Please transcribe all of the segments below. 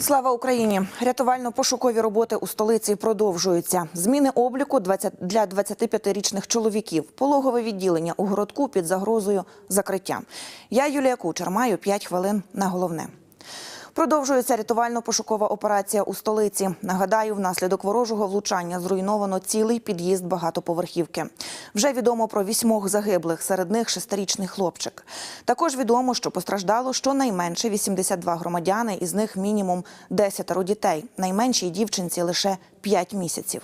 Слава Україні! Рятувально-пошукові роботи у столиці продовжуються. Зміни обліку 20 для 25-річних чоловіків. Пологове відділення у городку під загрозою закриття. Я Юлія Кучер маю 5 хвилин на головне. Продовжується рятувально-пошукова операція у столиці. Нагадаю, внаслідок ворожого влучання зруйновано цілий під'їзд багатоповерхівки. Вже відомо про вісьмох загиблих, серед них шестирічний хлопчик. Також відомо, що постраждало щонайменше 82 громадяни, із них мінімум 10 дітей. Найменшій дівчинці лише 5 місяців.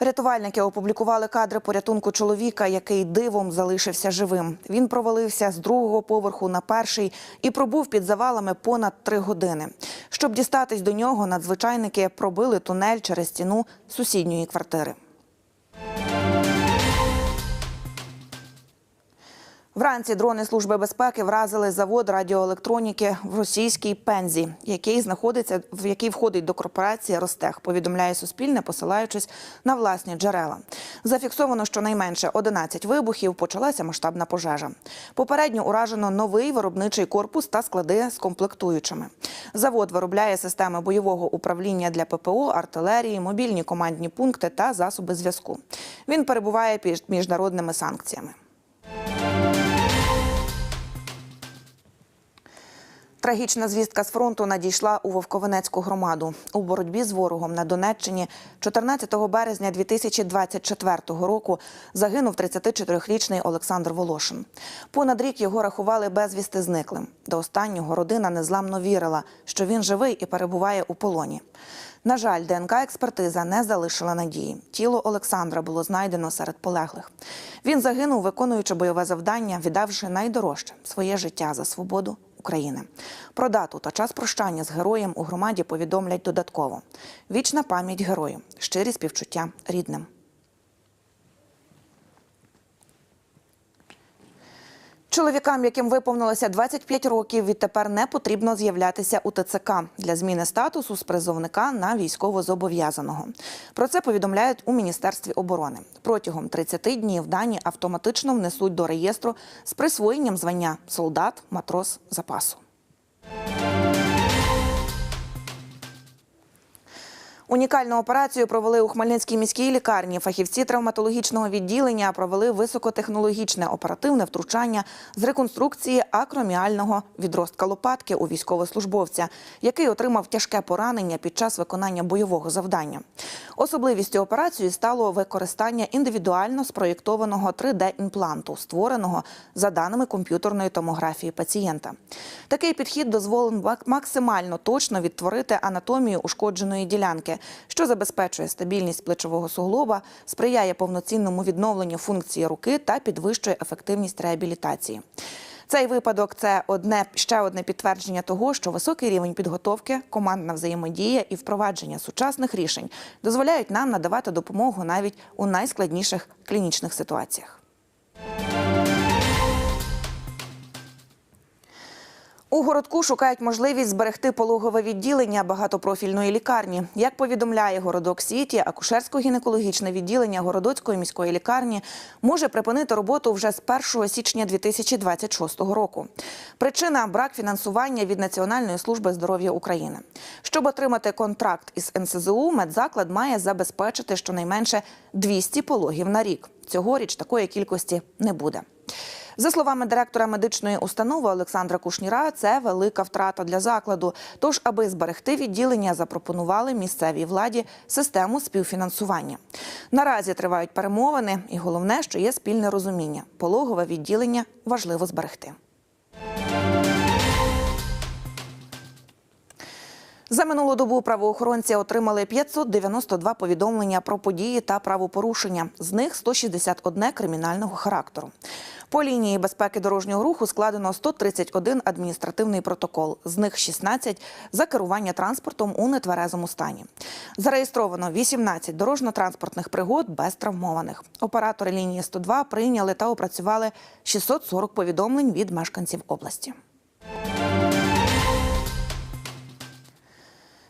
Рятувальники опублікували кадри порятунку чоловіка, який дивом залишився живим. Він провалився з другого поверху на перший і пробув під завалами понад три години. Щоб дістатись до нього, надзвичайники пробили тунель через стіну сусідньої квартири. Вранці дрони Служби безпеки вразили завод радіоелектроніки в російській пензі, який знаходиться в який входить до корпорації Ростех. Повідомляє Суспільне, посилаючись на власні джерела. Зафіксовано щонайменше 11 вибухів. Почалася масштабна пожежа. Попередньо уражено новий виробничий корпус та склади з комплектуючими. Завод виробляє системи бойового управління для ППО, артилерії, мобільні командні пункти та засоби зв'язку. Він перебуває під міжнародними санкціями. Трагічна звістка з фронту надійшла у Вовковенецьку громаду. У боротьбі з ворогом на Донеччині 14 березня 2024 року загинув 34-річний Олександр Волошин. Понад рік його рахували безвісти зниклим. До останнього родина незламно вірила, що він живий і перебуває у полоні. На жаль, ДНК-експертиза не залишила надії. Тіло Олександра було знайдено серед полеглих. Він загинув, виконуючи бойове завдання, віддавши найдорожче своє життя за свободу України. Про дату та час прощання з героєм у громаді повідомлять додатково. Вічна пам'ять герою, щирі співчуття рідним. Чоловікам, яким виповнилося 25 років, відтепер не потрібно з'являтися у ТЦК для зміни статусу з призовника на військовозобов'язаного. Про це повідомляють у Міністерстві оборони. Протягом 30 днів дані автоматично внесуть до реєстру з присвоєнням звання солдат, матрос запасу. Унікальну операцію провели у Хмельницькій міській лікарні. Фахівці травматологічного відділення провели високотехнологічне оперативне втручання з реконструкції акроміального відростка лопатки у військовослужбовця, який отримав тяжке поранення під час виконання бойового завдання. Особливістю операції стало використання індивідуально спроєктованого 3D-імпланту, створеного за даними комп'ютерної томографії пацієнта. Такий підхід дозволив максимально точно відтворити анатомію ушкодженої ділянки, що забезпечує стабільність плечового суглоба, сприяє повноцінному відновленню функції руки та підвищує ефективність реабілітації. Цей випадок це одне ще одне підтвердження того, що високий рівень підготовки, командна взаємодія і впровадження сучасних рішень дозволяють нам надавати допомогу навіть у найскладніших клінічних ситуаціях. У городку шукають можливість зберегти пологове відділення багатопрофільної лікарні. Як повідомляє городок Сіті, акушерсько-гінекологічне відділення городоцької міської лікарні може припинити роботу вже з 1 січня 2026 року. Причина брак фінансування від Національної служби здоров'я України. Щоб отримати контракт із НСЗУ, медзаклад має забезпечити щонайменше 200 пологів на рік. Цьогоріч такої кількості не буде. За словами директора медичної установи Олександра Кушніра, це велика втрата для закладу. Тож, аби зберегти відділення, запропонували місцевій владі систему співфінансування. Наразі тривають перемовини, і головне, що є спільне розуміння: пологове відділення важливо зберегти. За минулу добу правоохоронці отримали 592 повідомлення про події та правопорушення. З них 161 кримінального характеру. По лінії безпеки дорожнього руху складено 131 адміністративний протокол. З них 16 за керування транспортом у нетверезому стані. Зареєстровано 18 дорожньо-транспортних пригод без травмованих. Оператори лінії 102 прийняли та опрацювали 640 повідомлень від мешканців області.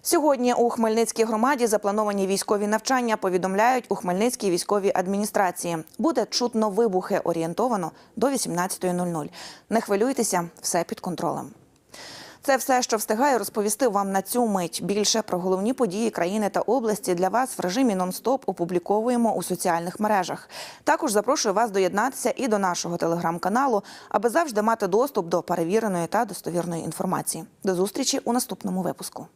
Сьогодні у Хмельницькій громаді заплановані військові навчання. Повідомляють у Хмельницькій військовій адміністрації. Буде чутно вибухи орієнтовано до 18.00. Не хвилюйтеся, все під контролем. Це все, що встигаю розповісти вам на цю мить. Більше про головні події країни та області для вас в режимі нон-стоп опубліковуємо у соціальних мережах. Також запрошую вас доєднатися і до нашого телеграм-каналу, аби завжди мати доступ до перевіреної та достовірної інформації. До зустрічі у наступному випуску.